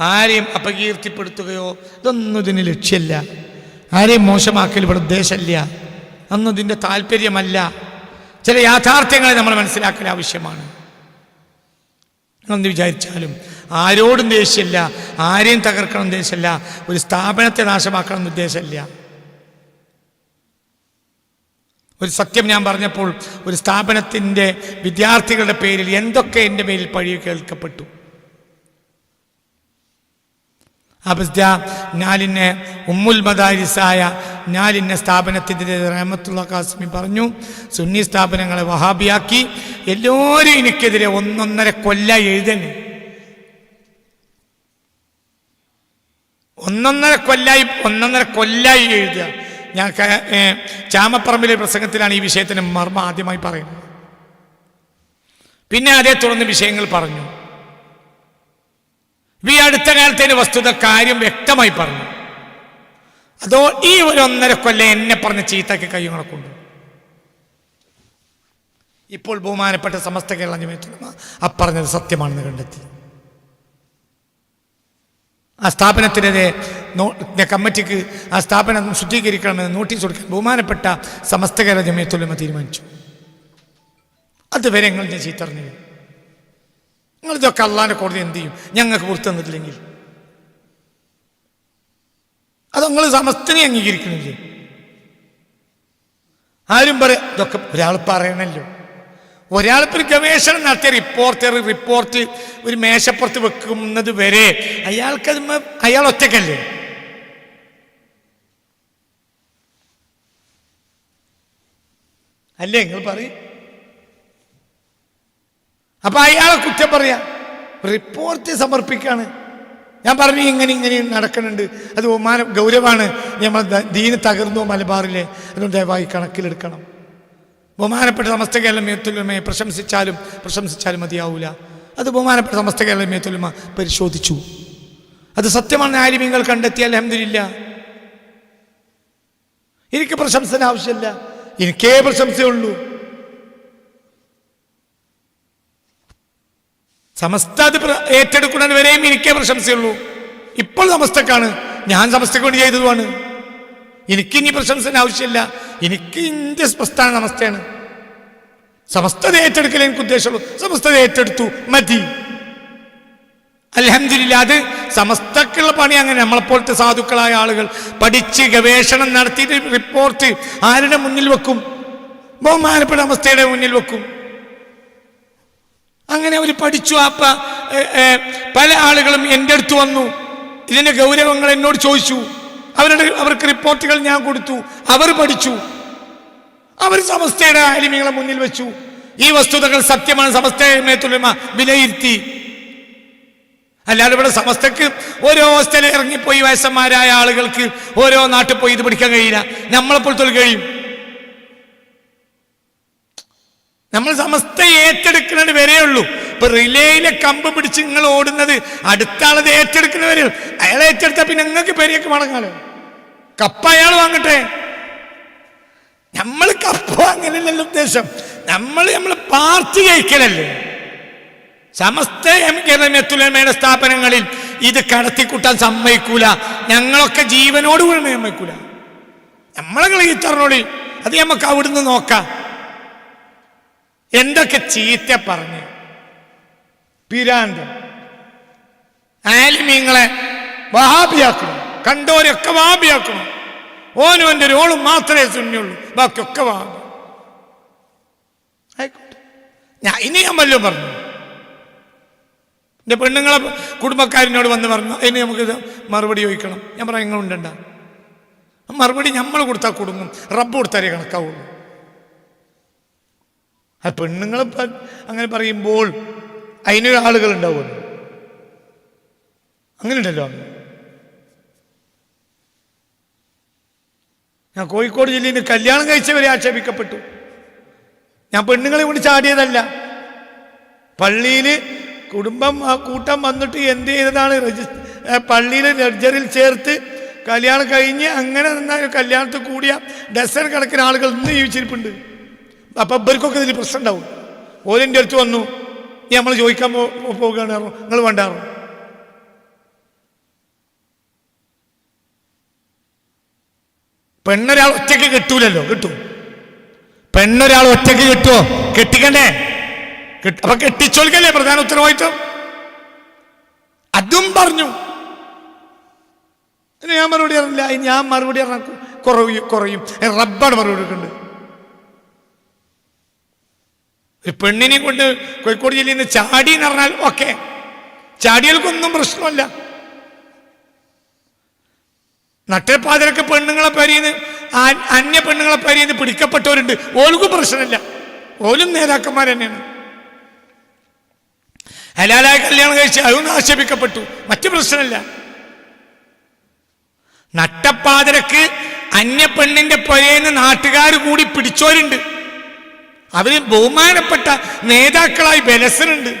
ആരെയും അപകീർത്തിപ്പെടുത്തുകയോ ഇതൊന്നും ഇതിന് ലക്ഷ്യമല്ല. ആരെയും മോശമാക്കൽ ഇവിടെ ഉദ്ദേശമല്ല. അന്നും ഇതിന്റെ താല്പര്യമല്ല. ചില യാഥാർത്ഥ്യങ്ങളെ നമ്മൾ മനസ്സിലാക്കൽ ആവശ്യമാണ്. എന്ന് വിചാരിച്ചാലും ആരോടും ദേഷ്യമില്ല ആരെയും തകർക്കണം ഉദ്ദേശമില്ല ഒരു സ്ഥാപനത്തെ നാശമാക്കണം എന്ന് ഉദ്ദേശമില്ല. ഒരു സത്യം ഞാൻ പറഞ്ഞപ്പോൾ ഒരു സ്ഥാപനത്തിന്റെ വിദ്യാർത്ഥികളുടെ പേരിൽ എന്തൊക്കെ എന്റെ പേരിൽ പഴി കേൾക്കപ്പെട്ടു. അബസ്ദ ഞാലിന്നെ ഉമ്മുൽ മദാരിസായ ഞാലിന്ന സ്ഥാപനത്തിന്റെ റഹമത്തുള്ള കാസ്മി പറഞ്ഞു. സുന്നി സ്ഥാപനങ്ങളെ വഹാബിയാക്കി. എല്ലാവരും എനിക്കെതിരെ ഒന്നൊന്നര കൊല്ല എഴുതന് ഒന്നൊന്നര കൊല്ലായി ഒന്നൊന്നര കൊല്ലായി എഴുതുക. ഞാൻ ചാമപ്പറമ്പിലെ പ്രസംഗത്തിലാണ് ഈ വിഷയത്തിന് മർമ്മ ആദ്യമായി പറയുന്നത്. പിന്നെ അതേ തുടർന്ന് വിഷയങ്ങൾ പറഞ്ഞു. ഈ അടുത്ത കാലത്തെ വസ്തുത കാര്യം വ്യക്തമായി പറഞ്ഞു. അതോ ഈ ഒരു ഒന്നര കൊല്ലം എന്നെ പറഞ്ഞ ചീത്തക്ക് കയ്യുങ്ങളെ കൊണ്ടു ഇപ്പോൾ ബഹുമാനപ്പെട്ട സമസ്ത കേരള ജമയത്തുലമ അപ്പറഞ്ഞത് സത്യമാണെന്ന് കണ്ടെത്തി. ആ സ്ഥാപനത്തിനെതിരെ കമ്മിറ്റിക്ക് ആ സ്ഥാപനം ശുദ്ധീകരിക്കണമെന്ന് നോട്ടീസ് കൊടുക്കാൻ ബഹുമാനപ്പെട്ട സമസ്ത കേരള ജമയത്തുലമ തീരുമാനിച്ചു. അതുവരെ വിവരങ്ങൾ ഞാൻ ചീത്തറിഞ്ഞു നിങ്ങൾ ഇതൊക്കെ അള്ളാന്റെ കോടതി എന്ത് ചെയ്യും? ഞങ്ങൾക്ക് പുറത്തു തന്നിട്ടില്ലെങ്കിൽ. അത് നിങ്ങൾ സമസ്തനെ അംഗീകരിക്കുന്നില്ലേ ആരും പറയാ ഇതൊക്കെ ഒരാൾ പറയണല്ലോ. ഒരാളിപ്പോൾ ഒരു ഗവേഷണം നടത്തിയ റിപ്പോർട്ടർ റിപ്പോർട്ട് ഒരു മേശപ്പുറത്ത് വെക്കുന്നത് വരെ അയാൾക്ക് അത് അയാൾ ഒറ്റക്കല്ലേ അല്ലേ നിങ്ങൾ പറയും? അപ്പൊ അയാളെ കുറ്റം പറയാ. റിപ്പോർട്ട് സമർപ്പിക്കാണ്. ഞാൻ പറഞ്ഞു ഇങ്ങനെ ഇങ്ങനെ നടക്കുന്നുണ്ട്. അത് ഒമാന ഗൗരവമാണ്. നമ്മൾ ദീന് തകർന്നു മലബാറിലെ. അതുകൊണ്ട് ദയവായി കണക്കിലെടുക്കണം. ബഹുമാനപ്പെട്ട സമസ്ത കേരള മേത്തുലമയെ പ്രശംസിച്ചാലും പ്രശംസിച്ചാലും മതിയാവൂല. അത് ബഹുമാനപ്പെട്ട സമസ്ത കേരള മേത്തുലമ പരിശോധിച്ചു. അത് സത്യമാണ് ആര്യമീങ്ങൾ കണ്ടെത്തിയ അലഹമില്ല എനിക്ക് പ്രശംസന ആവശ്യമില്ല. എനിക്കേ പ്രശംസയുള്ളൂ. സമസ്ത അത് ഏറ്റെടുക്കുന്നത് വരെയും എനിക്കേ പ്രശംസയുള്ളൂ. ഇപ്പോൾ സമസ്തക്കാണ്. ഞാൻ സമസ്തക്ക് വേണ്ടി ചെയ്തതുമാണ്. എനിക്ക് ഇനി പ്രശംസന ആവശ്യമില്ല. എനിക്ക് ഇന്ത്യ പ്രസ്ഥാന സമസ്തയാണ്. സമസ്തത ഏറ്റെടുക്കൽ എനിക്ക് ഉദ്ദേശമുള്ളൂ. സമസ്തത ഏറ്റെടുത്തു. മതി. അലഹമില്ല അത് സമസ്തക്കുള്ള പണി അങ്ങനെ. നമ്മളെപ്പോലത്തെ സാധുക്കളായ ആളുകൾ പഠിച്ച് ഗവേഷണം നടത്തിയിട്ട് റിപ്പോർട്ട് ആരുടെ മുന്നിൽ വെക്കും? ബഹുമാനപ്പെട്ട അവസ്ഥയുടെ മുന്നിൽ വെക്കും. അങ്ങനെ അവർ പഠിച്ചു. അപ്പ പല ആളുകളും എന്റെ അടുത്ത് വന്നു. ഇതിന്റെ ഗൗരവങ്ങൾ എന്നോട് ചോദിച്ചു. അവരുടെ അവർക്ക് റിപ്പോർട്ടുകൾ ഞാൻ കൊടുത്തു. അവർ പഠിച്ചു. അവർ സമസ്തയുടെ ആലിമികളെ മുന്നിൽ വെച്ചു. ഈ വസ്തുതകൾ സത്യമാണ്. സമസ്തയെ തുലമ വിലയിരുത്തി. അല്ലാതെ ഇവിടെ സമസ്തക്ക് ഓരോ സ്ഥലം ഇറങ്ങിപ്പോയി വയസ്സന്മാരായ ആളുകൾക്ക് ഓരോ നാട്ടിൽ പോയി ഇത് പഠിക്കാൻ കഴിയില്ല. നമ്മളെപ്പോഴത്തോളം കഴിയും നമ്മൾ സമസ്ത ഏറ്റെടുക്കുന്നത് വരെയുള്ളൂ ഇപ്പൊ റിലേയിലെ കമ്പ് പിടിച്ച് നിങ്ങൾ ഓടുന്നത് അടുത്ത ആളത് ഏറ്റെടുക്കുന്ന വരെ അയാൾ ഏറ്റെടുത്താൽ പിന്നെ നിങ്ങൾക്ക് പേരെയൊക്കെ മടങ്ങാലോ? കപ്പ അയാൾ വാങ്ങട്ടെ? നമ്മൾ കപ്പ അങ്ങനെയല്ലല്ലോ ഉദ്ദേശം. നമ്മൾ നമ്മൾ പാർട്ടി കഴിക്കലല്ലേ? സമസ്ത എം കേരളമേത്തുലമയുടെ സ്ഥാപനങ്ങളിൽ ഇത് കടത്തിക്കൂട്ടാൻ സമ്മതിക്കൂല. ഞങ്ങളൊക്കെ ജീവനോട് കൂടി സമ്മതിക്കൂല നമ്മളെ ഈ തറണോളി അത് നമുക്ക് അവിടുന്ന് നോക്കാം. എന്തൊക്കെ ചീത്ത പറഞ്ഞ്? പിരാന്തം. ആലിമീങ്ങളെ വഹാബിയാക്കണം. കണ്ടോരൊക്കെ വഹാബിയാക്കണം. ഓനും എന്റെ രോളും മാത്രമേ സുന്നിയുള്ളൂ. ബാക്കിയൊക്കെ വഹാബി. ആയിക്കോട്ടെ. ഞാൻ ഇനി ഞാൻ വല്ലതും പറഞ്ഞു. എന്റെ പെണ്ണുങ്ങളെ കുടുംബക്കാരനോട് വന്ന് പറഞ്ഞു അതിന് നമുക്ക് മറുപടി ചോദിക്കണം. ഞാൻ പറയാം മറുപടി നമ്മൾ കൊടുത്താൽ കൊടുങ്ങും. റബ്ബ് കൊടുത്താലേ കണക്കാവുള്ളൂ. ആ പെണ്ണുങ്ങൾ അങ്ങനെ പറയുമ്പോൾ അതിനൊരു ആളുകൾ ഉണ്ടാവുമല്ലോ അങ്ങനെ ഉണ്ടല്ലോ ഞാൻ കോഴിക്കോട് ജില്ലയിൽ നിന്ന് കല്യാണം കഴിച്ചവരെ ആക്ഷേപിക്കപ്പെട്ടു. ഞാൻ പെണ്ണുങ്ങളെ കൊണ്ട് ചാടിയതല്ല. പള്ളിയിൽ കുടുംബം ആ കൂട്ടം വന്നിട്ട് എന്ത് ചെയ്തതാണ്? പള്ളിയിൽ ലെഡ്ജറിൽ ചേർത്ത് കല്യാണം കഴിഞ്ഞ് അങ്ങനെ നിന്ന കല്യാണത്തിൽ കൂടിയ ഡസൻ കണക്കിന് ആളുകൾ ഇന്ന് ജീവിച്ചിരിപ്പുണ്ട്. അപ്പൊ അവർക്കൊക്കെ ഇതിൽ പ്രശ്നം ഉണ്ടാവും ഓരോന്റെ അടുത്ത് വന്നു നീ നമ്മൾ ചോദിക്കാൻ പോവുകയാണ് നിങ്ങൾ വേണ്ടാറു പെണ്ണൊരാൾ ഒറ്റയ്ക്ക് കിട്ടൂലല്ലോ കിട്ടും. പെണ്ണൊരാൾ ഒറ്റയ്ക്ക് കിട്ടുമോ കെട്ടിക്കണ്ടേ? അപ്പൊ കെട്ടിച്ചോൽക്കല്ലേ പ്രധാന ഉത്തരവാദിത്വം? അതും പറഞ്ഞു. ഞാൻ മറുപടി അറിഞ്ഞില്ല ഞാൻ മറുപടി അറിയാൻ കുറയും കുറയും. റബ്ബാണ് മറുപടി കൊടുക്കുന്നുണ്ട് ഒരു പെണ്ണിനെ കൊണ്ട് കോഴിക്കോട് ജില്ലയിൽ നിന്ന് ചാടി എന്ന് പറഞ്ഞാൽ ഓക്കെ. ചാടികൾക്കൊന്നും പ്രശ്നമല്ല. നട്ടപ്പാതിരൊക്കെ പെണ്ണുങ്ങളെ പരിയെന്ന് അന്യ പെണ്ണുങ്ങളെ പരിയെന്ന് പിടിക്കപ്പെട്ടവരുണ്ട്. ഓൽക്കും പ്രശ്നമില്ല. ഓലും നേതാക്കന്മാർ തന്നെയാണ് ഹലാലായ കല്യാണം കഴിച്ച് അതൊന്നും ആക്ഷേപിക്കപ്പെട്ടു. മറ്റ് പ്രശ്നമില്ല. നട്ടപ്പാതിരക്ക് അന്യ പെണ്ണിന്റെ പുരയെന്ന് നാട്ടുകാർ കൂടി പിടിച്ചോരുണ്ട് അവർ ബഹുമാനപ്പെട്ട നേതാക്കളായി ബലസനുണ്ട്.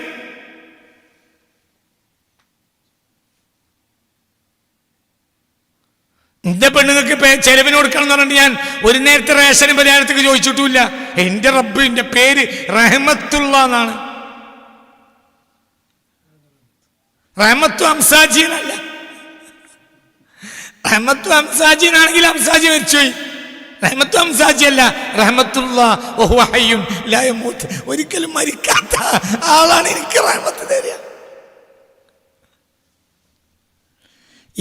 എന്റെ പെണ്ണുങ്ങൾക്ക് ചെലവിന് കൊടുക്കണം എന്ന് പറഞ്ഞിട്ട് ഞാൻ ഒരു നേരത്തെ റേഷൻ പരിഹാരത്തേക്ക് ചോദിച്ചിട്ടില്ല എന്റെ റബ്ബ് എന്റെ പേര് റഹമത്തുള്ള എന്നാണ്. റഹമത്തു അംസാജീനല്ല റഹമത്തു അംസാജീനാണെങ്കിൽ അംസാജി മരിച്ചുപോയി. റഹമത്തു അംസാജി അല്ല റഹമത്തുള്ള ഓഹു ഹയ്യുൻ ലാ ഒരിക്കലും മരിക്കാത്ത ആളാണ് എനിക്ക് റഹ്മത്ത് തരിക.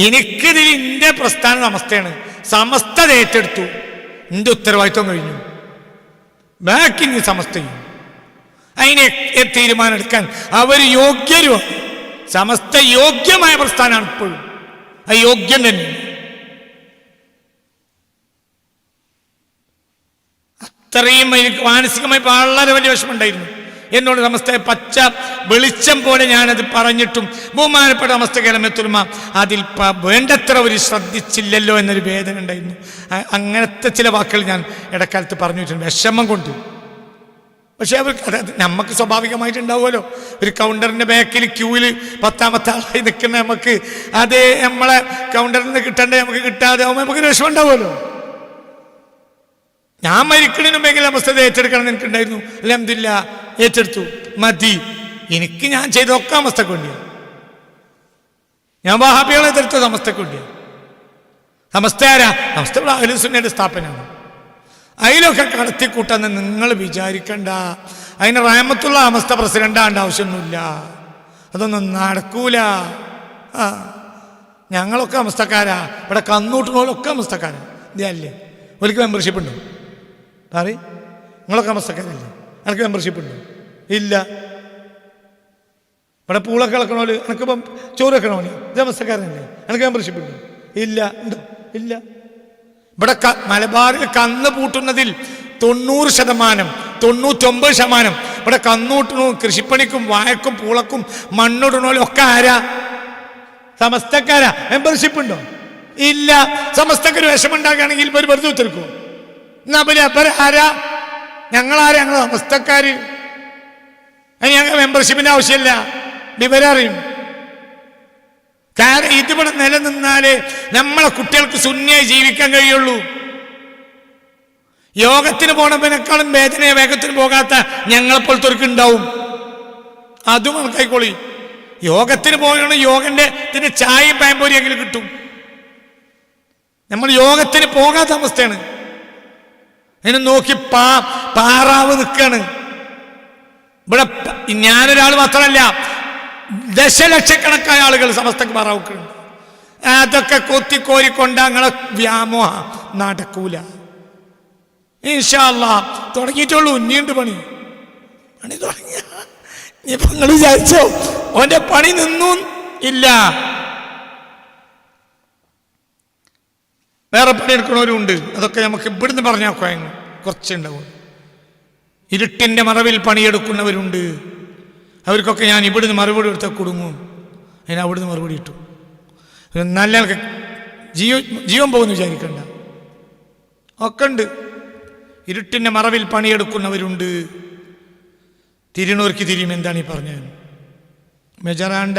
എനിക്കിതിൽ എന്റെ പ്രസ്ഥാന സമസ്തയാണ്. സമസ്ത ഏറ്റെടുത്തു. എന്റെ ഉത്തരവാദിത്വം കഴിഞ്ഞു. ബാക്കി ഇനി സമസ്തയും. അതിനെ എ- തീരുമാനം എടുക്കാൻ അവർ യോഗ്യരുമാണ് സമസ്ത യോഗ്യമായ പ്രസ്ഥാനമാണ് ഇപ്പോഴും. ആ യോഗ്യം തന്നെ അത്രയും എനിക്ക് മാനസികമായി വളരെ വലിയ വിഷമമുണ്ടായിരുന്നു. എന്നോട് സമസ്ത പച്ച വെളിച്ചം പോലെ ഞാനത് പറഞ്ഞിട്ടും ബഹുമാനപ്പെട്ട സമസ്ത കേരളമെത്തുമ അതിൽ വേണ്ടത്ര ഒരു ശ്രദ്ധിച്ചില്ലല്ലോ എന്നൊരു വേദന ഉണ്ടായിരുന്നു. അങ്ങനത്തെ ചില വാക്കുകൾ ഞാൻ ഇടക്കാലത്ത് പറഞ്ഞിട്ടുണ്ട് വിഷമം കൊണ്ട്. പക്ഷെ അവർക്ക് അത് നമുക്ക് സ്വാഭാവികമായിട്ടുണ്ടാവുമല്ലോ. ഒരു കൗണ്ടറിന്റെ ബാക്കിൽ ക്യൂവിൽ പത്താമത്തെ ആളായി നിൽക്കുന്ന നമുക്ക് അത് നമ്മളെ കൗണ്ടറിൽ നിന്ന് കിട്ടേണ്ട നമുക്ക് കിട്ടാതെ ആവുമ്പോൾ നമുക്കൊരു വിഷമം ഉണ്ടാവുമല്ലോ. ഞാൻ മരിക്കണതിന് മുമ്പെങ്കിലും അവസ്ഥ ഏറ്റെടുക്കണം എന്ന് എനിക്കുണ്ടായിരുന്നു. അലഹമില്ല ഏറ്റെടുത്തു. മതി. എനിക്ക് ഞാൻ ചെയ്തൊക്കെ അവസ്ഥ വേണ്ടിയാണ് ഞാൻ വഹാബികളെ എതിർത്തത് അവസ്ഥക്ക് വേണ്ടിയാണ് സമസ്ത അഹ്ലുസുന്നയുടെ സ്ഥാപനമാണ്. അതിലൊക്കെ കടത്തിക്കൂട്ടെന്ന് നിങ്ങൾ വിചാരിക്കണ്ട. അതിന് റാമത്തുള്ള അവസ്ഥ പ്രസിഡന്റാണ്ട ആവശ്യമൊന്നുമില്ല. അതൊന്നും നടക്കൂല. ആ ഞങ്ങളൊക്കെ അവസ്ഥക്കാരാ ഇവിടെ കന്നൂട്ടുന്നവരൊക്കെ അവസ്ഥക്കാരാ ഇതല്ലേ? ഒരിക്കൽ മെമ്പർഷിപ്പ് ഉണ്ടോ? പറ നിങ്ങളൊക്കെ അവസ്ഥക്കാരല്ലേ എനിക്ക് മെമ്പർഷിപ്പ് ഉണ്ട്? ഇല്ല. ഇവിടെ പൂളൊക്കെ ഇളക്കണോൽ എനിക്കിപ്പം ചോറ് വെക്കണോ ഇത് മസ്തക്കാരനല്ലേ എനിക്ക് മെമ്പർഷിപ്പ് ഉണ്ട്? ഇല്ല. ഉണ്ടോ ഇല്ല. ഇവിടെ മലബാറിൽ കന്ന് പൂട്ടുന്നതിൽ തൊണ്ണൂറ് ശതമാനം തൊണ്ണൂറ്റൊമ്പത് ശതമാനം. ഇവിടെ കന്നൂട്ടിനും കൃഷിപ്പണിക്കും വാഴക്കും പൂളക്കും മണ്ണിടണോലും ഒക്കെ ആരാ? സമസ്തക്കാരാ. മെമ്പർഷിപ്പ് ഉണ്ടോ? ഇല്ല. സമസ്തക്കൊരു വിഷമുണ്ടാക്കുകയാണെങ്കിൽ ഒരു വെറുതെ ഉത്തരക്കോ. എന്നാ പിന്നെ അപ്പര ആരാ? ഞങ്ങളാരാ? ഞങ്ങൾ സമസ്തക്കാര്. അതിന് ഞങ്ങൾ മെമ്പർഷിപ്പിന്റെ ആവശ്യമില്ല. വിവരറിയും. കാരണം ഇതിവിടെ നിലനിന്നാലേ നമ്മളെ കുട്ടികൾക്ക് ശൂന്യായി ജീവിക്കാൻ കഴിയുള്ളൂ. യോഗത്തിന് പോണതിനേക്കാളും വേദനയെ വേഗത്തിന് പോകാത്ത ഞങ്ങളെപ്പോലത്തെ ഉണ്ടാവും. അതും കണക്കായിക്കോളി. യോഗത്തിന് പോകണം യോഗന്റെ ഇതിന് ചായയും പാമ്പൂരിയെങ്കിലും കിട്ടും. നമ്മൾ യോഗത്തിന് പോകാത്ത അവസ്ഥയാണ്. അതിനെ നോക്കി പാ പാറാവ് നിൽക്കാണ് ഇവിടെ ഞാനൊരാൾ മാത്രമല്ല ദശലക്ഷക്കണക്കായ ആളുകൾ സമസ്തക്ക് പാറാവുക്കുന്നുണ്ട് അതൊക്കെ കൊത്തിക്കോരിക്കൊണ്ട് അങ്ങനെ വ്യാമോഹ നടക്കൂല. ഇൻഷാല്ല തുടങ്ങിയിട്ടുള്ളൂ ഇനിയുണ്ട് പണി? പണി തുടങ്ങിയ. നിങ്ങൾ വിചാരിച്ചോ ഓന്റെ പണി നിന്നു ഇല്ല. വേറെ പണിയെടുക്കണവരും ഉണ്ട് അതൊക്കെ നമുക്ക് ഇവിടുന്ന് പറഞ്ഞാൽ കുഴങ്ങും കുറച്ചുണ്ടാവും. ഇരുട്ടിന്റെ മറവിൽ പണിയെടുക്കുന്നവരുണ്ട്. അവർക്കൊക്കെ ഞാൻ ഇവിടുന്ന് മറുപടി കൊടുത്താൽ കുടുങ്ങും. അതിന് അവിടുന്ന് മറുപടി ഇട്ടു. നല്ല ജീവ ജീവൻ പോകുന്നു വിചാരിക്കണ്ട. ഒക്കെ ഉണ്ട്. ഇരുട്ടിന്റെ മറവിൽ പണിയെടുക്കുന്നവരുണ്ട്. തിരിണോർക്ക് തിരിയും എന്താണ് ഈ പറഞ്ഞത്? മെജറാണ്ട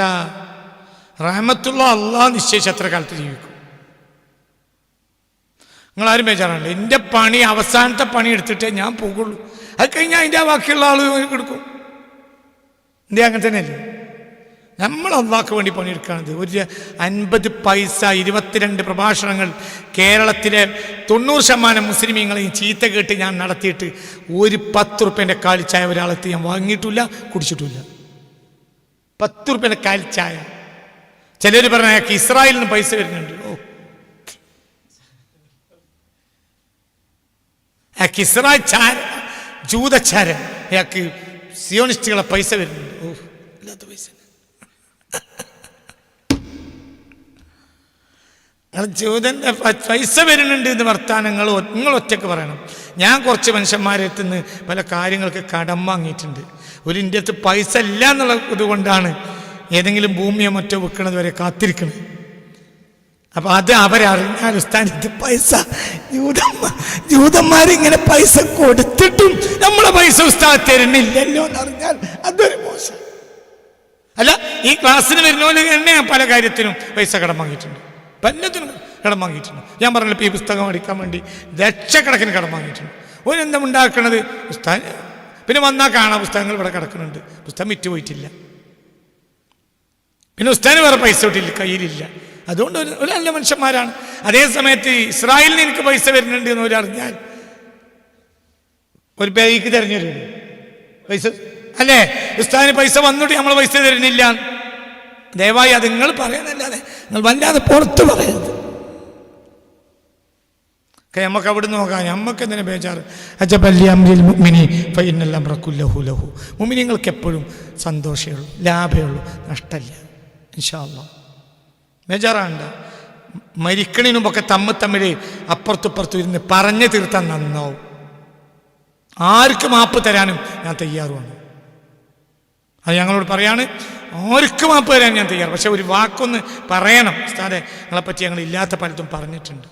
റഹമത്തുള്ള അള്ളാഹ് നിശ്ചയിച്ച അത്ര കാലത്ത് ജീവിക്കും? നിങ്ങളാരും ബേജാറാണ്ട് എന്റെ പണി അവസാനത്തെ പണി എടുത്തിട്ടേ ഞാൻ പോകുള്ളൂ അത് കഴിഞ്ഞാൽ അതിന്റെ ബാക്കിയുള്ള ആൾ എടുക്കും. എന്തേ അങ്ങനെ തന്നെയല്ലേ? നമ്മൾ അള്ളാഹ്ക്ക് വേണ്ടി പണിയെടുക്കുകയാണത് ഒരു അൻപത് പൈസ ഇരുപത്തിരണ്ട് പ്രഭാഷണങ്ങൾ കേരളത്തിലെ തൊണ്ണൂറ് ശതമാനം മുസ്ലിമീങ്ങളെയും ചീത്ത കേട്ട് ഞാൻ നടത്തിയിട്ട് ഒരു പത്ത് റുപ്യന്റെ കാലിച്ചായ ഒരാളെത്തി ഞാൻ വാങ്ങിയിട്ടില്ല കുടിച്ചിട്ടില്ല. പത്ത് റുപ്യന്റെ കാലിച്ചായ ചിലർ പറഞ്ഞ നിന്ന് പൈസ വരുന്നുണ്ട്. ഓ അയാൾക്ക് ഇസ്രായേൽ ചാര ജൂതച്ചാരൻ അയാൾക്ക് സിയോണിസ്റ്റുകളെ പൈസ വരുന്നുണ്ട്. ഓ ഇല്ലാത്ത പൈസ. ജൂതന്റെ പൈസ വരുന്നുണ്ട് എന്ന് വർത്താനങ്ങൾ നിങ്ങൾ ഒറ്റയ്ക്ക് പറയണം. ഞാൻ കുറച്ച് മനുഷ്യന്മാരെ എത്തുന്ന പല കാര്യങ്ങൾക്ക് കടം വാങ്ങിയിട്ടുണ്ട്. ഒരു ഇന്ത്യത്ത് പൈസ ഇല്ല എന്നുള്ള ഇതുകൊണ്ടാണ് ഏതെങ്കിലും ഭൂമിയോ മറ്റോ വെക്കുന്നത് വരെ കാത്തിരിക്കണം അപ്പൊ അത് അവരറിഞ്ഞാൽ ഉസ്താനിത് പൈസ ജൂതന്മാർ ജൂതന്മാരിങ്ങനെ പൈസ കൊടുത്തിട്ടും നമ്മളെ പൈസ ഉസ്താദ് തരുന്നില്ലല്ലോ എന്നറിഞ്ഞാൽ അതൊരു മോശം. അല്ല ഈ ക്ലാസ്സിന് വരുന്നവര് തന്നെ പല കാര്യത്തിനും പൈസ കടം വാങ്ങിയിട്ടുണ്ട്. പലതിനും കടം വാങ്ങിയിട്ടുണ്ട്. ഞാൻ പറഞ്ഞല്ലോ ഈ പുസ്തകം അടിക്കാൻ വേണ്ടി ലക്ഷക്കണക്കിന് കടം വാങ്ങിയിട്ടുണ്ട്. ഒരെന്താ ഉണ്ടാക്കണത് പുസ്തകം പിന്നെ വന്നാൽ കാണാം പുസ്തകങ്ങൾ ഇവിടെ കിടക്കുന്നുണ്ട്. പുസ്തകം വിറ്റ് പോയിട്ടില്ല പിന്നെ ഉസ്താന് വേറെ പൈസ ഇട്ടില്ല കയ്യിലില്ല. അതുകൊണ്ട് ഒരു ഒരു നല്ല മനുഷ്യന്മാരാണ്. അതേ സമയത്ത് ഇസ്രായേലിന് എനിക്ക് പൈസ വരുന്നുണ്ട് എന്ന് ഒരു അറിഞ്ഞാൽ ഒരു ബാഗ് തെരഞ്ഞെടുക്കും പൈസ അല്ലേ? ഉസ്താദിന് പൈസ വന്നിട്ട് നമ്മൾ പൈസ തരുന്നില്ല. ദയവായി അത് നിങ്ങൾ പറയണല്ലാതെ നിങ്ങൾ വല്ലാതെ പുറത്ത് പറയരുത്. ഒക്കെ നമുക്ക് അവിടെ നോക്കാം. നമുക്ക് എന്തിനാ ബേജാറ്? അജബല്ലി അമ്രിൽ മുഅ്മിനി ഫൈനെല്ലാം റക്കുല്ലഹു ലഹു. മുമിനിങ്ങൾക്ക് എപ്പോഴും സന്തോഷമേ ഉള്ളൂ ലാഭമേ ഉള്ളൂ നഷ്ടമില്ല. ഇൻഷാല്ല ബേജാറാണ്ട മരിക്കണിനുമൊക്കെ തമ്മിൽ തമ്മിൽ അപ്പുറത്തുപ്പുറത്തും ഇരുന്ന് പറഞ്ഞു തീർത്താൻ നന്നാവും. ആർക്ക് മാപ്പ് തരാനും ഞാൻ തയ്യാറുമാണ്. അത് ഞങ്ങളോട് പറയാണ് ആർക്ക് മാപ്പ് തരാൻ ഞാൻ തയ്യാറ്? പക്ഷെ ഒരു വാക്കൊന്ന് പറയണം. ഉസ്താദെ ഞങ്ങളെപ്പറ്റി ഞങ്ങൾ ഇല്ലാത്ത പലതും പറഞ്ഞിട്ടുണ്ട്.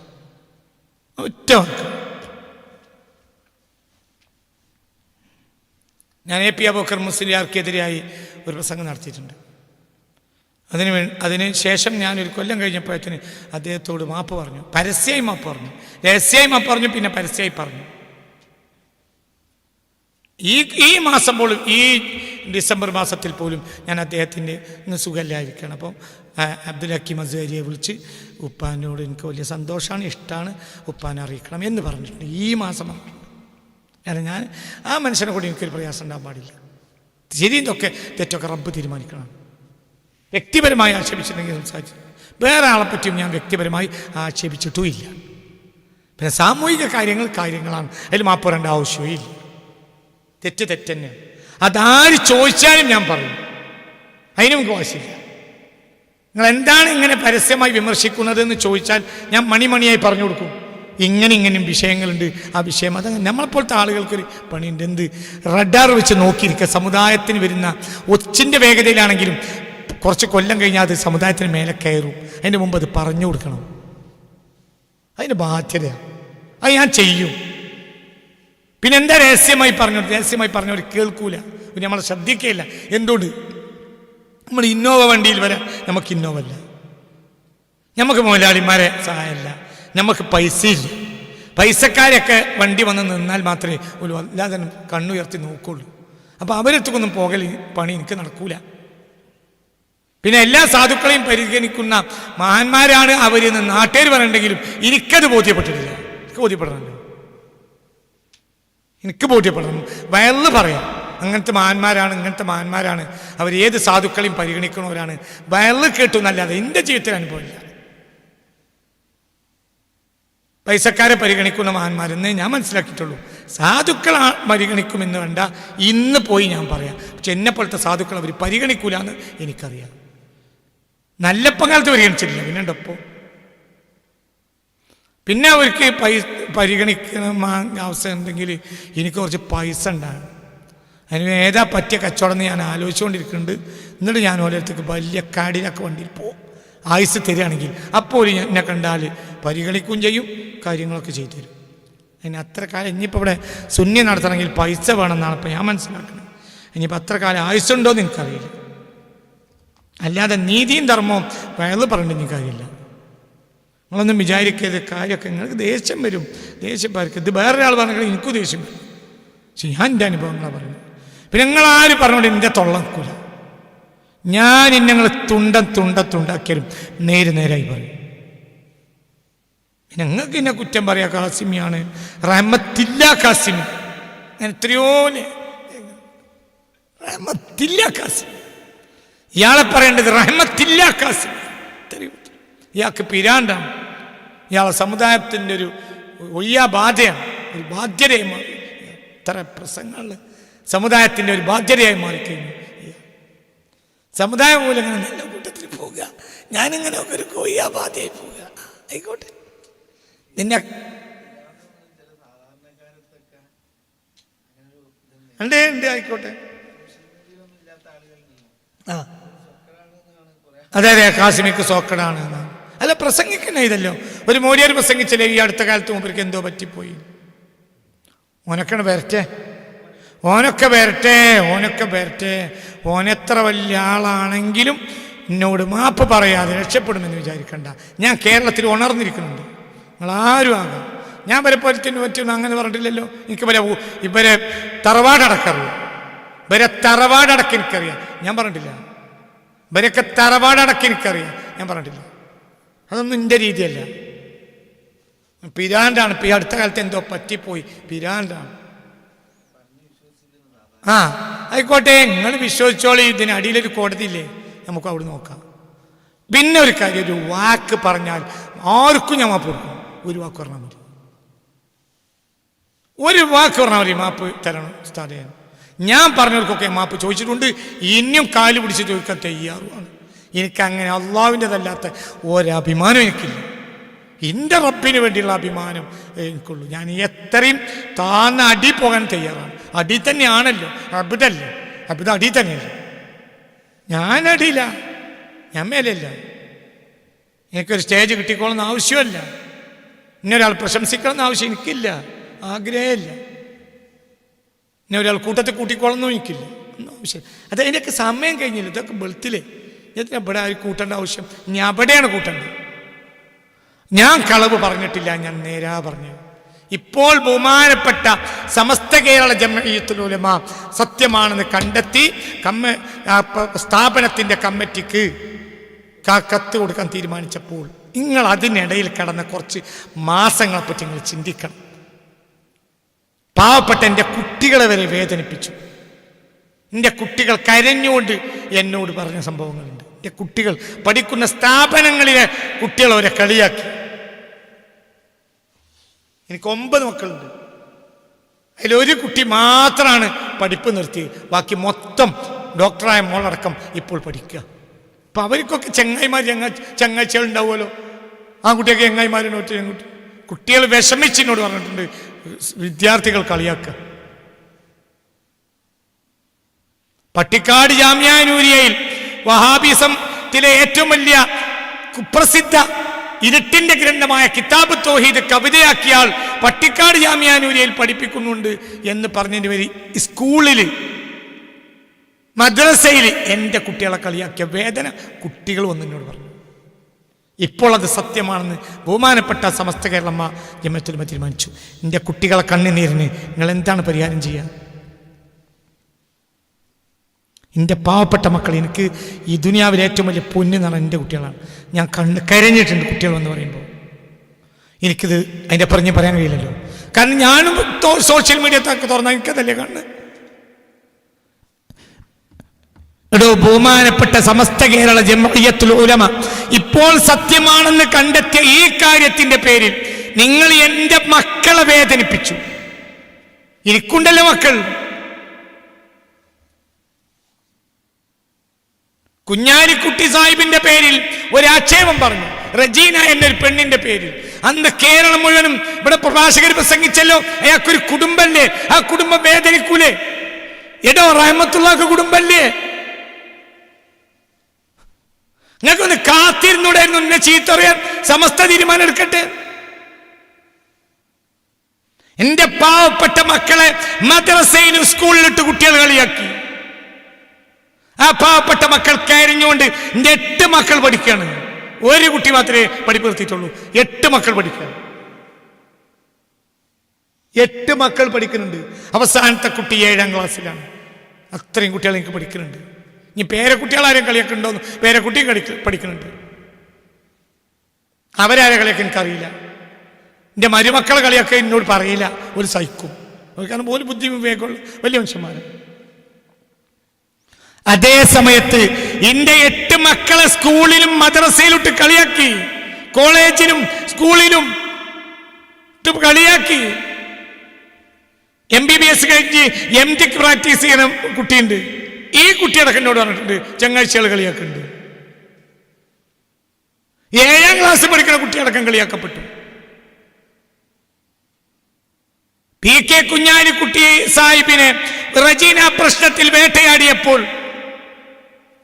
ഒറ്റ വാക്ക്. ഞാൻ എ പി അബോക്കർ മുസ്ലിയാർക്കെതിരായി ഒരു പ്രസംഗം നടത്തിയിട്ടുണ്ട്. അതിന് വേ അതിന് ശേഷം ഞാനൊരു കൊല്ലം കഴിഞ്ഞപ്പോഴത്തിന് അദ്ദേഹത്തോട് മാപ്പ് പറഞ്ഞു. പരസ്യമായി മാപ്പ് പറഞ്ഞു. രഹസ്യമായി മാപ്പ് പറഞ്ഞു പിന്നെ പരസ്യമായി പറഞ്ഞു. ഈ ഈ മാസം പോലും ഈ ഡിസംബർ മാസത്തിൽ പോലും ഞാൻ അദ്ദേഹത്തിന്റെ ഇന്ന് സുഖമില്ലായിരിക്കണം അപ്പം അബ്ദുൽ ഹക്കീം അസ്വരിയെ വിളിച്ച് ഉപ്പാനോട് എനിക്ക് വലിയ സന്തോഷമാണ് ഇഷ്ടമാണ് ഉപ്പാനെ അറിയിക്കണം എന്ന് പറഞ്ഞിട്ടുണ്ട്. ഈ മാസം പറഞ്ഞിട്ടുണ്ട്. കാരണം ഞാൻ ആ മനുഷ്യനെ കൂടി എനിക്കൊരു പ്രയാസം ഉണ്ടാകാൻ പാടില്ല. ശരി ഇതൊക്കെ തെറ്റൊക്കെ റബ്ബ് തീരുമാനിക്കണം വ്യക്തിപരമായി ആക്ഷേപിച്ചിട്ടുണ്ടെങ്കിൽ സംസാരിച്ചു വേറെ ആളെ പറ്റിയും ഞാൻ വ്യക്തിപരമായി ആക്ഷേപിച്ചിട്ടുമില്ല. പിന്നെ സാമൂഹിക കാര്യങ്ങൾ കാര്യങ്ങളാണ്. അതിൽ മാപ്പ് ആവശ്യമേ ഇല്ല തെറ്റ് തെറ്റന്നെ. അതാര് ചോദിച്ചാലും ഞാൻ പറയും. അതിന് നമുക്ക് വാശിയില്ല നിങ്ങൾ എന്താണ് ഇങ്ങനെ പരസ്യമായി വിമർശിക്കുന്നത് എന്ന് ചോദിച്ചാൽ ഞാൻ മണിമണിയായി പറഞ്ഞു കൊടുക്കും. ഇങ്ങനെ ഇങ്ങനെയും വിഷയങ്ങളുണ്ട്. ആ വിഷയം അത് നമ്മളെപ്പോലത്തെ ആളുകൾക്കൊരു പണിയുണ്ട്. എന്ത്? റഡാർ വെച്ച് നോക്കിയിരിക്കുക. സമുദായത്തിന് വരുന്ന ഒച്ചിന്റെ വേഗതയിലാണെങ്കിലും കുറച്ച് കൊല്ലം കഴിഞ്ഞാൽ അത് സമുദായത്തിന് മേലെ കയറും. അതിന് മുമ്പ് അത് പറഞ്ഞു കൊടുക്കണം. അതിന് ബാധ്യതയാണ് അത് ഞാൻ ചെയ്യും. പിന്നെ എന്താ രഹസ്യമായി പറഞ്ഞു രഹസ്യമായി പറഞ്ഞവർ കേൾക്കൂല. പിന്നെ നമ്മളെ ശ്രദ്ധിക്കുകയില്ല എന്തുകൊണ്ട്? നമ്മൾ ഇന്നോവ വണ്ടിയിൽ വരാം നമുക്ക് ഇന്നോവ അല്ല നമുക്ക് മുതലാളിമാരെ സഹായമല്ല. നമുക്ക് പൈസയില്ല. പൈസക്കാരൊക്കെ വണ്ടി വന്ന് നിന്നാൽ മാത്രമേ ഒരു വല്ലാതെ കണ്ണുയർത്തി നോക്കുള്ളൂ. അപ്പോൾ അവരെടുത്തൊന്നും പോകൽ പണി എനിക്ക് നടക്കൂല. പിന്നെ എല്ലാ സാധുക്കളെയും പരിഗണിക്കുന്ന മഹാന്മാരാണ് അവരെന്ന് നാട്ടുകാർ പറയണ്ടെങ്കിലും എനിക്കത് ബോധ്യപ്പെട്ടിട്ടില്ല. എനിക്ക് ബോധ്യപ്പെടണമല്ലോ. എനിക്ക് ബോധ്യപ്പെടണം. വയറിൽ പറയാം. അങ്ങനത്തെ മഹാന്മാരാണ് ഇങ്ങനത്തെ മഹാന്മാരാണ്. അവർ ഏത് സാധുക്കളെയും പരിഗണിക്കുന്നവരാണ്. വയറിൽ കേട്ടു എന്നല്ലാതെ എന്റെ ജീവിതത്തിൽ അനുഭവമില്ല. പൈസക്കാരെ പരിഗണിക്കുന്ന മഹാന്മാരെന്നേ ഞാൻ മനസ്സിലാക്കിയിട്ടുള്ളൂ. സാധുക്കൾ പരിഗണിക്കുമെന്ന് വേണ്ട. ഇന്ന് പോയി ഞാൻ പറയാം. പക്ഷെ എന്നെപ്പോലത്തെ സാധുക്കൾ അവർ പരിഗണിക്കൂല എന്ന് എനിക്കറിയാം. നല്ലപ്പം പരിഗണിച്ചിട്ടില്ല. പിന്നെ ഉണ്ടപ്പോൾ പിന്നെ അവർക്ക് പൈസ പരിഗണിക്കണ അവസ്ഥ ഉണ്ടെങ്കിൽ എനിക്ക് കുറച്ച് പൈസ ഉണ്ടാകും അതിന് ഏതാ പറ്റിയ കച്ചവടം എന്ന് ഞാൻ ആലോചിച്ചുകൊണ്ടിരിക്കുന്നുണ്ട്. എന്നിട്ട് ഞാൻ ഓരോരുത്തർക്ക് വലിയ കാടിനൊക്കെ വണ്ടിയിൽ പോകും ആയുസ് തരികയാണെങ്കിൽ അപ്പോൾ ഒരു എന്നെ കണ്ടാൽ പരിഗണിക്കുകയും ചെയ്യും കാര്യങ്ങളൊക്കെ ചെയ്തു തരും. അതിന് അത്ര കാലം ഇനിയിപ്പോൾ ഇവിടെ ശൂന്യം നടത്തണമെങ്കിൽ പൈസ വേണമെന്നാണ് ഇപ്പം ഞാൻ മനസ്സിലാക്കുന്നത്. ഇനിയിപ്പോൾ അത്ര കാലം ആയുസ്സുണ്ടോ എന്ന് എനിക്കറിയില്ല. അല്ലാതെ നീതിയും ധർമ്മവും വയറ് പറഞ്ഞിട്ട് കാര്യമില്ല. നിങ്ങളൊന്നും വിചാരിക്കരുത് കാര്യമൊക്കെ നിങ്ങൾക്ക് ദേഷ്യം വരും. ദേഷ്യം പാർക്ക് ഇത് വേറൊരാൾ പറഞ്ഞാൽ എനിക്കും ദേഷ്യം വരും. പക്ഷെ ഞാൻ എന്റെ അനുഭവങ്ങളാണ് പറയുന്നത്. പിന്നെ നിങ്ങളാര് പറഞ്ഞോണ്ട് എന്റെ തൊള്ളക്കൂല ഞാൻ ഇന്നങ്ങൾ തുണ്ടം തുണ്ട തുണ്ടാക്കിയാലും നേര് നേരായി പറയും. നിങ്ങൾക്ക് എന്നെ കുറ്റം പറയാം കാസിമിയാണ് റഹ്മത്തില്ല കാസിമി ഞാൻ എത്രയോ റഹ്മത്തില്ല കാസിമി ഇയാളെ പറയേണ്ടത് റഹ്മത്തില്ല കാസിം ഇയാൾക്ക് പിരാണ്ടാണ് ഇയാളെ സമുദായത്തിന്റെ ഒരു ഒയ്യാ ബാധയാണ് ഒരു ബാധ്യതയായി മാറി. ഇത്ര പ്രസംഗങ്ങൾ സമുദായത്തിന്റെ ഒരു ബാധ്യതയായി മാറിക്കഴിഞ്ഞു. സമുദായം മൂലം ഇങ്ങനെ നല്ല കൂട്ടത്തിൽ പോവുക. ഞാനിങ്ങനെ ഒരു കൊയ്യാ ബാധയായി പോവുക. ആയിക്കോട്ടെ. നിന്നെ ഉണ്ട് ഉണ്ട് ആയിക്കോട്ടെ. ആ. അതെ അതെ കാസിമിക്ക് സോക്കടാണ് അല്ല പ്രസംഗിക്കണേ ഇതല്ലോ. ഒരു മോരിയാർ പ്രസംഗിച്ചില്ലേ ഈ അടുത്ത കാലത്ത് മൂപ്പർക്ക് എന്തോ പറ്റിപ്പോയി? ഓനൊക്കെയാണ് വരട്ടെ. ഓനൊക്കെ വരട്ടെ ഓനൊക്കെ വരട്ടെ. ഓനെത്ര വലിയ ആളാണെങ്കിലും എന്നോട് മാപ്പ് പറയാതെ രക്ഷപ്പെടുമെന്ന് വിചാരിക്കണ്ട. ഞാൻ കേരളത്തിൽ ഉണർന്നിരിക്കുന്നുണ്ട്. നിങ്ങൾ ആരും ആകാം. ഞാൻ വരെ പൊരിക്കുന്നു പറ്റുമെന്ന് അങ്ങനെ പറഞ്ഞിട്ടില്ലല്ലോ. എനിക്ക് വരെ ഇവരെ തറവാടടക്കറിയും ഇവരെ തറവാടടക്കം എനിക്കറിയാം. ഞാൻ പറഞ്ഞിട്ടില്ല. ഇവരൊക്കെ തറവാടടക്കം എനിക്കറിയാം. ഞാൻ പറഞ്ഞിട്ടില്ല. അതൊന്നും എന്റെ രീതിയല്ല. പിരാണ്ടാണ് ഈ അടുത്ത കാലത്ത് എന്തോ പറ്റിപ്പോയി. പിരാണ്ടാണ് ആ ആയിക്കോട്ടെ. നിങ്ങൾ വിശ്വസിച്ചോളി. ഇതിനടിയിലൊരു കോടതി ഇല്ലേ നമുക്ക് അവിടെ നോക്കാം. പിന്നെ ഒരു കാര്യം ഒരു വാക്ക് പറഞ്ഞാൽ ആർക്കും ഞാൻ മാപ്പ് കൊടുക്കും. ഒരു വാക്ക് പറഞ്ഞാൽ മതി. ഒരു വാക്ക് പറഞ്ഞാൽ മതി. മാപ്പ് തരണം. സ്റ്റാർട്ട് ചെയ്യാൻ. ഞാൻ പറഞ്ഞവർക്കൊക്കെ മാപ്പ് ചോദിച്ചിട്ടുണ്ട്. ഇനിയും കാൽ പിടിച്ച് ചോദിക്കാൻ തയ്യാറുമാണ്. എനിക്കങ്ങനെ അള്ളാവിന്റെതല്ലാത്ത ഒരഭിമാനം എനിക്കില്ല. എന്റെ റബ്ബിന് വേണ്ടിയുള്ള അഭിമാനം എനിക്കുള്ളൂ. ഞാൻ എത്രയും താന്ന അടി പോകാൻ തയ്യാറാണ്. അടി തന്നെയാണല്ലോ. അബിതല്ലേ അബിത അടി തന്നെയല്ലേ. ഞാൻ അടിയില്ല. ഞാൻ മേലല്ല. എനിക്കൊരു സ്റ്റേജ് കിട്ടിക്കോളുന്ന ആവശ്യമല്ല. ഇന്നൊരാൾ പ്രശംസിക്കണമെന്ന ആവശ്യം എനിക്കില്ല. ആഗ്രഹമില്ല. ഇന്നെ ഒരാൾ കൂട്ടത്തിൽ കൂട്ടിക്കോളൊന്നും എനിക്കില്ല. ആവശ്യം അത് അതിന്റെയൊക്കെ സമയം കഴിഞ്ഞില്ല. ഇതൊക്കെ വെളുത്തില്ലേ ഞാൻ ഇവിടെ ആരും കൂട്ടേണ്ട ആവശ്യം? ഞാൻ അവിടെയാണ് കൂട്ടേണ്ടത്. ഞാൻ കളവ് പറഞ്ഞിട്ടില്ല ഞാൻ നേരാ പറഞ്ഞു ഇപ്പോൾ ബഹുമാനപ്പെട്ട സമസ്ത കേരള ജമയത്തുലുലമ സത്യമാണെന്ന് കണ്ടെത്തി കമ്മ സ്ഥാപനത്തിന്റെ കമ്മിറ്റിക്ക് കത്ത് കൊടുക്കാൻ തീരുമാനിച്ചപ്പോൾ നിങ്ങൾ അതിനിടയിൽ കടന്ന കുറച്ച് മാസങ്ങളെപ്പറ്റി നിങ്ങൾ ചിന്തിക്കണം. പാവപ്പെട്ട എന്റെ കുട്ടികളെ വരെ വേദനിപ്പിച്ചു. എന്റെ കുട്ടികൾ കരഞ്ഞുകൊണ്ട് എന്നോട് പറഞ്ഞ സംഭവങ്ങളുണ്ട്. എന്റെ കുട്ടികൾ പഠിക്കുന്ന സ്ഥാപനങ്ങളിലെ കുട്ടികൾ അവരെ കളിയാക്കി. എനിക്ക് ഒമ്പത് മക്കളുണ്ട്. അതിലൊരു കുട്ടി മാത്രമാണ് പഠിപ്പ് നിർത്തിയത്. ബാക്കി മൊത്തം ഡോക്ടറായ മോളടക്കം ഇപ്പോൾ പഠിക്കുക. അപ്പം അവർക്കൊക്കെ ചെങ്ങായിമാർ ചെങ്ങ ചങ്ങാഴ്ചകൾ ഉണ്ടാവുമല്ലോ ആ കുട്ടിയൊക്കെ ചെങ്ങായിമാരിനോട്ട് ചെങ്ങോട്ട് കുട്ടികൾ വിഷമിച്ചിനോട് പറഞ്ഞിട്ടുണ്ട്. വിദ്യാർത്ഥികൾ കളിയാക്കുക. പട്ടിക്കാട് ജാമ്യാനൂരിയയിൽ വഹാബിസത്തിലെ ഏറ്റവും വലിയ കുപ്രസിദ്ധ ഇരുട്ടിന്റെ ഗ്രന്ഥമായ കിതാബ് തോഹീദ് കവിതയാക്കിയാൽ പട്ടിക്കാട് ജാമ്യാനൂരിയയിൽ പഠിപ്പിക്കുന്നുണ്ട് എന്ന് പറഞ്ഞതിന് വരി സ്കൂളിൽ മദ്രസയിൽ എന്റെ കുട്ടികളെ കളിയാക്കിയ വേദന കുട്ടികൾ വന്ന് എന്നോട് പറഞ്ഞു. ഇപ്പോൾ അത് സത്യമാണെന്ന് ബഹുമാനപ്പെട്ട സമസ്ത കേരളമ്മ ജമത്തുലമ തീരുമാനിച്ചു എന്റെ കുട്ടികളെ കണ്ണുനീരിന് നിങ്ങൾ എന്താണ് പരിഹാരം ചെയ്യുക? എന്റെ പാവപ്പെട്ട മക്കൾ എനിക്ക് ഈ ദുനിയാവിലെ ഏറ്റവും വലിയ പൊന്ന് എന്നാണ് എന്റെ കുട്ടികളാണ്. ഞാൻ കണ്ണ് കരഞ്ഞിട്ടുണ്ട് കുട്ടികൾ എന്ന് പറയുമ്പോൾ. എനിക്കിത് അതിന്റെ പറഞ്ഞ് പറയാൻ കഴിയില്ലല്ലോ. കാരണം ഞാനും സോഷ്യൽ മീഡിയ തുറന്നാൽ എനിക്കതല്ലേ കണ്ണ്. എടോ ബഹുമാനപ്പെട്ട സമസ്ത കേരള ജമയത്തുൽ ഉലമ ഇപ്പോൾ സത്യമാണെന്ന് കണ്ടെത്തിയ ഈ കാര്യത്തിന്റെ പേരിൽ നിങ്ങൾ എന്റെ മക്കളെ വേദനിപ്പിച്ചു. എനിക്കുണ്ടല്ലോ മക്കൾ. കുഞ്ഞാലിക്കുട്ടി സാഹിബിന്റെ പേരിൽ ഒരു ആക്ഷേപം പറഞ്ഞു. റജീന എന്നൊരു പെണ്ണിന്റെ പേരിൽ. അന്ന് കേരളം മുഴുവനും ഇവിടെ പ്രഭാഷകർ പ്രസംഗിച്ചല്ലോ അയാൾക്കൊരു കുടുംബല്ലേ? ആ കുടുംബം വേദനിക്കൂലേ? എടോ റഹമത്തുള്ളക്ക് കുടുംബല്ലേ? നിങ്ങൾക്കൊന്ന് കാത്തിരുന്നൂടായിരുന്നു എന്നെ ചീത്തറിയാൻ സമസ്ത തീരുമാനം എടുക്കട്ടെ. എന്റെ പാവപ്പെട്ട മക്കളെ മദ്രസയിലും സ്കൂളിലിട്ട് കുട്ടികൾ കളിയാക്കി. ആ പാവപ്പെട്ട മക്കൾ കരിഞ്ഞുകൊണ്ട് എന്റെ എട്ട് മക്കൾ പഠിക്കുകയാണ് ഒരു കുട്ടി മാത്രമേ പഠിപ്പ് നിർത്തിയിട്ടുള്ളൂ. എട്ട് മക്കൾ പഠിക്കുകയാണ് എട്ട് മക്കൾ പഠിക്കുന്നുണ്ട്. അവസാനത്തെ കുട്ടി ഏഴാം ക്ലാസ്സിലാണ്. അത്രയും കുട്ടികൾ എനിക്ക് പഠിക്കുന്നുണ്ട്. ഇനി പേരക്കുട്ടികളാരും കളിയൊക്കെ ഉണ്ടോന്ന് പേരക്കുട്ടിയും കളി പഠിക്കുന്നുണ്ട്. അവരാരെ കളിയൊക്കെ എനിക്കറിയില്ല. എന്റെ മരുമക്കളെ കളിയൊക്കെ എന്നോട് പറയില്ല. ഒരു സഹിക്കും കാരണം പോലും ബുദ്ധി വിവേകമുള്ള വലിയ മനുഷ്യന്മാരാണ് അതേ സമയത്ത് എന്റെ എട്ട് മക്കളെ സ്കൂളിലും മദ്രസയിലിട്ട് കളിയാക്കി കോളേജിലും സ്കൂളിലും കളിയാക്കി. എം ബി ബി എസ് കഴിഞ്ഞ് എം ടി പ്രാക്ടീസ് ചെയ്യുന്ന കുട്ടിയുണ്ട്. ഈ കുട്ടിയടക്കം എന്നോട് പറഞ്ഞിട്ടുണ്ട് ചങ്ങാഴ്ചകൾ കളിയാക്കുന്നുണ്ട്. ഏഴാം ക്ലാസ് പഠിക്കുന്ന കുട്ടിയടക്കം കളിയാക്കപ്പെട്ടു. പി കെ കുഞ്ഞാലിക്കുട്ടി സാഹിബിനെ റജീന പ്രശ്നത്തിൽ വേട്ടയാടിയപ്പോൾ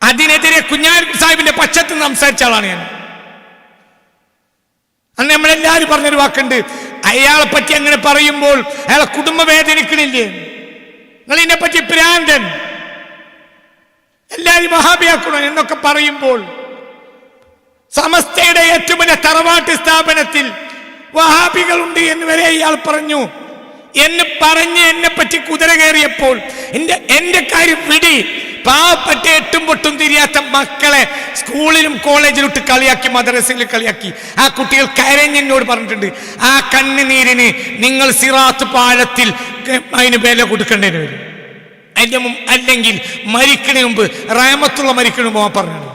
അതിനെതിരെ കുഞ്ഞാലി സാഹിബിന്റെ പക്ഷത്ത് സംസാരിച്ച ആളാണ് ഞാൻ. അന്ന് നമ്മളെല്ലാവരും പറഞ്ഞൊരു വാക്കുണ്ട് അയാളെ പറ്റി അങ്ങനെ പറയുമ്പോൾ അയാളെ കുടുംബ വേദനിക്കണില്ലേ നിങ്ങൾ ഇതിനെ പറ്റി പ്രാന്തൻ എല്ലാവരും മഹാബിയാക്കണം എന്നൊക്കെ പറയുമ്പോൾ സമസ്തയുടെ ഏറ്റവും വലിയ തറവാട്ട് സ്ഥാപനത്തിൽ വഹാബികളുണ്ട് എന്ന് വരെ ഇയാൾ പറഞ്ഞു. എന്ന് പറഞ്ഞ് എന്നെ പറ്റി കുതിര കയറിയപ്പോൾ എന്റെ എന്റെ കാര്യം വിടി. പാവപ്പെട്ട എട്ടും പൊട്ടും തിരിയാത്ത മക്കളെ സ്കൂളിലും കോളേജിലും ഇട്ട് കളിയാക്കി മദ്രസയിൽ കളിയാക്കി. ആ കുട്ടികൾ കരഞ്ഞെന്നോട് പറഞ്ഞിട്ടുണ്ട് ആ കണ്ണുനീരിന് നിങ്ങൾ സിറാത്ത് പാഴത്തിൽ അതിന് വില കൊടുക്കേണ്ടതിന് വരും. മുമ്പ് അല്ലെങ്കിൽ മരിക്കണ മുമ്പ് റാമത്തുള്ള മരിക്കണ മുമ്പ് ആ പറഞ്ഞത്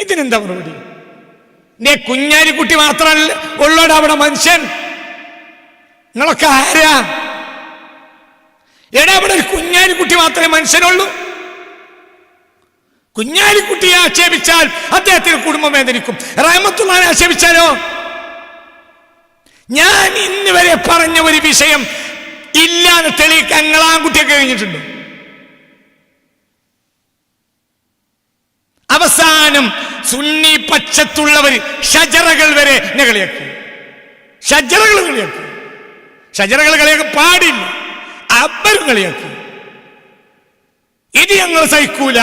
ഇതിനെന്താ മറുപടി? നീ കുഞ്ഞാലിക്കുട്ടി മാത്രമല്ല ഉള്ളോടാ അവിടെ മനുഷ്യൻ. നിങ്ങളൊക്കെ ആരാ? എടാ അവിടെ ഒരു കുഞ്ഞാലിക്കുട്ടി മാത്രമേ മനുഷ്യനുള്ളൂ. കുഞ്ഞാലിക്കുട്ടിയെ ആക്ഷേപിച്ചാൽ അദ്ദേഹത്തിന് കുടുംബം വേദനിക്കും. റഹമത്തുള്ളാനെ ആക്ഷേപിച്ചാലോ? ഞാൻ ഇന്ന് വരെ പറഞ്ഞ ഒരു വിഷയം ഇല്ലാതെ തെളിയിക്കാൻ നിങ്ങൾ ആൺകുട്ടിയൊക്കെ കഴിഞ്ഞിട്ടുണ്ട്. അവസാനം സുന്നി പക്ഷത്തുള്ളവർ ഷജറകൾ വരെ എന്നെ ഷജറകൾ കളിയാക്കി. ഷജറകൾ കളിയാക്കി പാടില്ല. അബ്ബരും കളിയാക്കി. ഇത് ഞങ്ങൾ സഹിക്കൂല.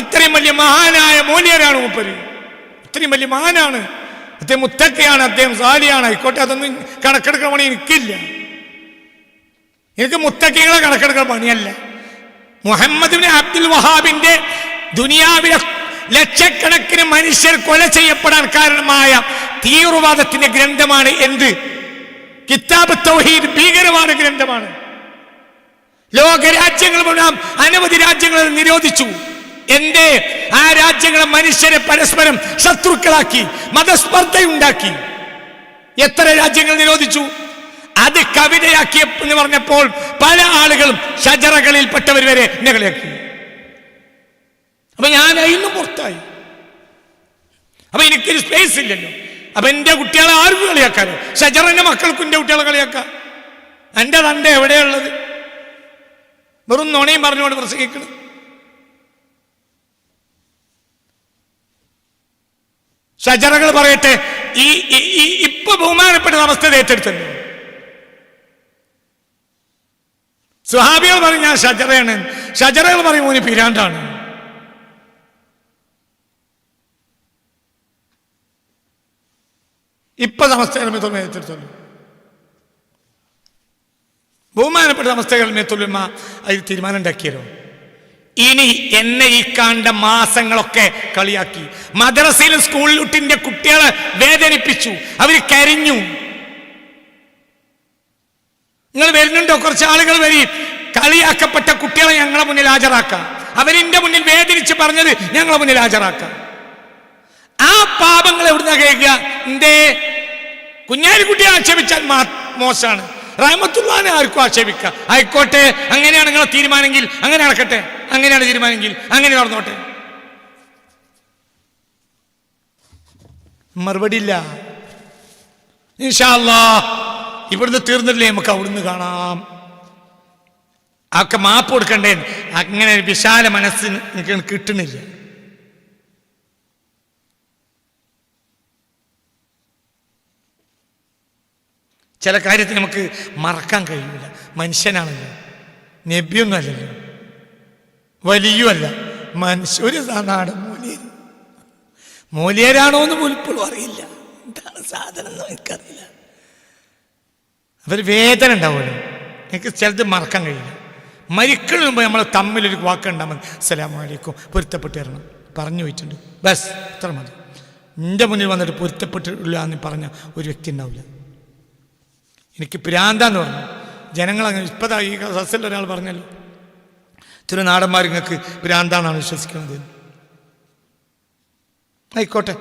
ഇത്രയും വലിയ മഹാനായ മൂല്യരാണ് മൂപ്പര്. ഇത്രയും വലിയ മഹാനാണ്. അദ്ദേഹം മുത്തക്കയാണ് അദ്ദേഹം സാലിയാണ്. ആയിക്കോട്ടെ അതൊന്നും കണക്കെടുക്കണമെങ്കിൽ പണി എനിക്കില്ല. എനിക്ക് മുത്തക്കികളെ കണക്കെടുക്കുന്ന പണിയല്ല? മുഹമ്മദ് അബ്ദുൽ വഹാബിന്റെ ദുനിയാവിലെ ലക്ഷക്കണക്കിന് മനുഷ്യർ കൊല ചെയ്യപ്പെടാൻ കാരണമായ തീവ്രവാദത്തിന്റെ ഗ്രന്ഥമാണ് എന്ത്? കിതാബ് തൗഹീദ് ഭീകരമായ ഗ്രന്ഥമാണ്. ലോകരാജ്യങ്ങൾ മുഴുവൻ അനവധി രാജ്യങ്ങൾ അത് നിരോധിച്ചു. എന്റെ ആ രാജ്യങ്ങളെ മനുഷ്യരെ പരസ്പരം ശത്രുക്കളാക്കി മതസ്പർദ്ധയുണ്ടാക്കി. എത്ര രാജ്യങ്ങൾ നിരോധിച്ചു? അത് കവിതയാക്കിയ എന്ന് പറഞ്ഞപ്പോൾ പല ആളുകളും ഷജറകളിൽപ്പെട്ടവർ വരെ എന്നെ അപ്പൊ ഞാൻ അതിനും പുറത്തായി. അപ്പൊ എനിക്കൊരു സ്പേസ് ഇല്ലല്ലോ. അപ്പൊ എന്റെ കുട്ടികളെ ആർക്കും കളിയാക്കാനോ ഷജറിന്റെ മക്കൾക്കും എന്റെ കുട്ടികളെ കളിയാക്കാം എന്റെ തണ്ട എവിടെയുള്ളത്? വെറും നുണയും പറഞ്ഞുകൊണ്ട് പ്രസംഗിക്കണം. ഷജറകൾ പറയട്ടെ ഈ ഇപ്പൊ ബഹുമാനപ്പെട്ട അവസ്ഥ ഏറ്റെടുത്തല്ലോ. സുഹാബികൾ പറയും ഞാൻ ഷജറയാണ്. ഷജറകൾ പറയും മോന് പിരാണ്ടാണ് ഇപ്പൊ നമസ്തകൾ മേത്തുള്ള ഏറ്റെടുത്തുള്ളൂ ബഹുമാനപ്പെട്ട നമസ്തകൾ മേത്തുള്ള അതിൽ തീരുമാനം ഉണ്ടാക്കിയല്ലോ. ഇനി എന്നെ ഈ കാണ്ട മാസങ്ങളൊക്കെ കളിയാക്കി. മദ്രസയിലും സ്കൂളിലുട്ടിന്റെ കുട്ടികളെ വേദനിപ്പിച്ചു. അവർ കരിഞ്ഞു. നിങ്ങൾ വരുന്നുണ്ടോ? കുറച്ച് ആളുകൾ വരും. കളിയാക്കപ്പെട്ട കുട്ടികളെ ഞങ്ങളുടെ മുന്നിൽ ഹാജരാക്കാം. അവരിന്റെ മുന്നിൽ വേദനിച്ച് പറഞ്ഞത് ഞങ്ങളെ മുന്നിൽ ഹാജരാക്കാം. ആ പാപങ്ങൾ എവിടുന്ന കേൾക്കുക? എന്തേ? കുഞ്ഞാലിക്കുട്ടിയെ ആക്ഷേപിച്ചാൽ മോശമാണ്. റഹമത്തുള്ളാനെ ആർക്കും ആക്ഷേപിക്കാം. ആയിക്കോട്ടെ അങ്ങനെയാണ് നിങ്ങളെ തീരുമാനമെങ്കിൽ അങ്ങനെ നടക്കട്ടെ അങ്ങനെയാണ് തീരുമാനമെങ്കിൽ അങ്ങനെ നടന്നോട്ടെ. മറുപടി ഇല്ല. ഇൻഷാല്ലാ ഇവിടുന്ന് തീർന്നില്ലേ നമുക്ക് അവിടുന്ന് കാണാം. ആക്കെ മാപ്പ് കൊടുക്കണ്ടേ? അങ്ങനെ ഒരു വിശാല മനസ്സിന് കിട്ടുന്നില്ല. ചില കാര്യത്തിൽ നമുക്ക് മറക്കാൻ കഴിയില്ല മനുഷ്യനാണല്ലോ. നബിയൊന്നും അല്ലല്ലോ വലിയുമല്ല. മനുഷ്യ ഒരു നാടൻ മൂലിയർ മൂലിയരാണോ എന്ന് പോലും ഇപ്പോഴും അറിയില്ല. എന്താണ് സാധനം എന്ന് എനിക്കറിയില്ല. അവർ വേദന ഉണ്ടാവുമല്ലോ. എനിക്ക് ചിലത് മറക്കാൻ കഴിയില്ല. മരിക്കണ മുമ്പ് നമ്മൾ തമ്മിലൊരു വാക്കുണ്ടാൽ മതി. അസ്സലാമലൈക്കും പൊരുത്തപ്പെട്ട് തരണം പറഞ്ഞു വെച്ചിട്ടുണ്ട് ബസ്. അത്ര മതി. എന്റെ മുന്നിൽ വന്നിട്ട് പൊരുത്തപ്പെട്ടില്ല എന്ന് പറഞ്ഞ ഒരു വ്യക്തി ഉണ്ടാവില്ല. എനിക്ക് പ്രാന്താന്ന് പറഞ്ഞു. ജനങ്ങളങ്ങനെ ഇപ്പതാ ഈ സസ്സിൽ ഒരാൾ പറഞ്ഞല്ലോ. ചില നാടന്മാർ നിങ്ങൾക്ക് ഭ്രാന്താണെന്നാണ് വിശ്വസിക്കുന്നത്. ആയിക്കോട്ടെ.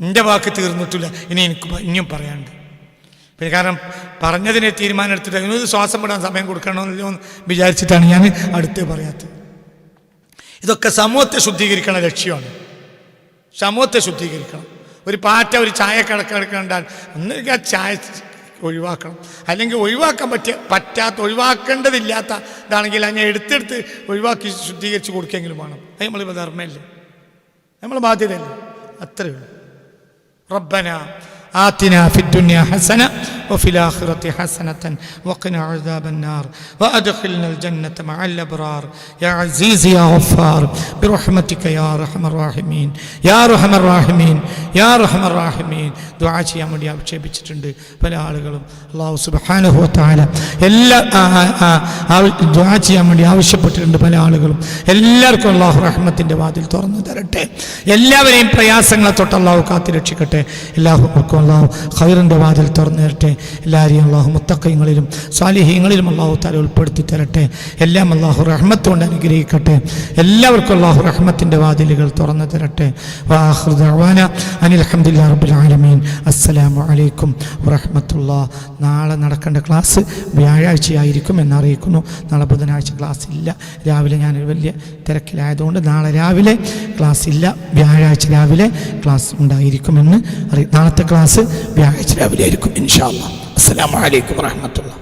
എന്റെ വാക്ക് തീർന്നിട്ടില്ല. ഇനി എനിക്ക് ഇനിയും പറയാനുണ്ട്. പിന്നെ കാരണം പറഞ്ഞതിനെ തീരുമാനമെടുത്തിട്ട് ശ്വാസം വിടാൻ സമയം കൊടുക്കണമെന്നല്ലോ വിചാരിച്ചിട്ടാണ് ഞാൻ അടുത്ത് പറയാത്തത്. ഇതൊക്കെ സമൂഹത്തെ ശുദ്ധീകരിക്കണ ലക്ഷ്യമാണ്. സമൂഹത്തെ ശുദ്ധീകരിക്കണം. ഒരു പാറ്റ ഒരു ചായ കടക്കെടുക്കണ്ടാൽ ഒന്നുകിൽ ആ ചായ ഒഴിവാക്കണം. അല്ലെങ്കിൽ ഒഴിവാക്കാൻ പറ്റിയ പറ്റാത്ത ഒഴിവാക്കേണ്ടതില്ലാത്ത ഇതാണെങ്കിൽ അങ്ങനെ എടുത്തെടുത്ത് ഒഴിവാക്കി ശുദ്ധീകരിച്ച് കൊടുക്കെങ്കിലും വേണം. അത് നമ്മളിപ്പോൾ ധർമ്മമല്ലേ? നമ്മൾ ബാധ്യതയല്ലേ? അത്രയുള്ളൂ റബ്ബന آتنا في الدنيا حسنة وفي الآخرة حسنة وقنا عذاب النار وأدخلنا الجنة مع الأبرار يا عزيز يا غفار برحمتك يا أرحم الراحمين يا أرحم الراحمين يا أرحم الراحمين دعاء ചെയ്യാൻ വേണ്ടി ആക്ഷേപിച്ചിട്ടുണ്ട് പല ആളുകളും അള്ളാഹു സുബ്ഹാനഹു വതആല എല്ലാ ദുആ ചെയ്യാൻ വേണ്ടി ആവശ്യപ്പെട്ടിട്ടുണ്ട് പല ആളുകളും എല്ലാവർക്കും അള്ളാഹു റഹ്മത്തിന്റെ വാതിൽ തുറന്നു തരട്ടെ എല്ലാവരെയും പ്രയാസങ്ങളെ തൊട്ട് അള്ളാഹു കാത്തു രക്ഷിക്കട്ടെ എല്ലാവർക്കും അള്ളാഹു ഖൈറിന്റെ വാതിൽ തുറന്നു തരട്ടെ എല്ലാവരെയും അള്ളാഹു മുത്തക്കയങ്ങളിലും സാലിഹ്യങ്ങളിലും അള്ളാഹു താല ഉൾപ്പെടുത്തി തരട്ടെ. എല്ലാം അള്ളാഹു റഹ്മത്ത് കൊണ്ട് അനുഗ്രഹിക്കട്ടെ. എല്ലാവർക്കും അള്ളാഹു റഹ്മത്തിന്റെ വാതിലുകൾ തുറന്നു തരട്ടെ. വാഹൃദ അനിൽ അഹമ്മദില്ലാ ആലമീൻ. അസ്സലാമു അലൈക്കും വറഹ്മത്തുള്ളാ നാളെ നടക്കേണ്ട ക്ലാസ് വ്യാഴാഴ്ചയായിരിക്കും എന്നറിയിക്കുന്നു. നാളെ ബുധനാഴ്ച ക്ലാസ് ഇല്ല. രാവിലെ ഞാൻ വലിയ തിരക്കിലായതുകൊണ്ട് നാളെ രാവിലെ ക്ലാസ് ഇല്ല. വ്യാഴാഴ്ച രാവിലെ ക്ലാസ് ഉണ്ടായിരിക്കുമെന്ന് അറിയി നാളത്തെ ക്ലാസ് വ്യാഴാഴ്ച രാവിലെ ആയിരിക്കും ഇൻഷാ അസ്സാം വലൈക്കും അലൈക്കും വറഹ്മത്തുള്ളാ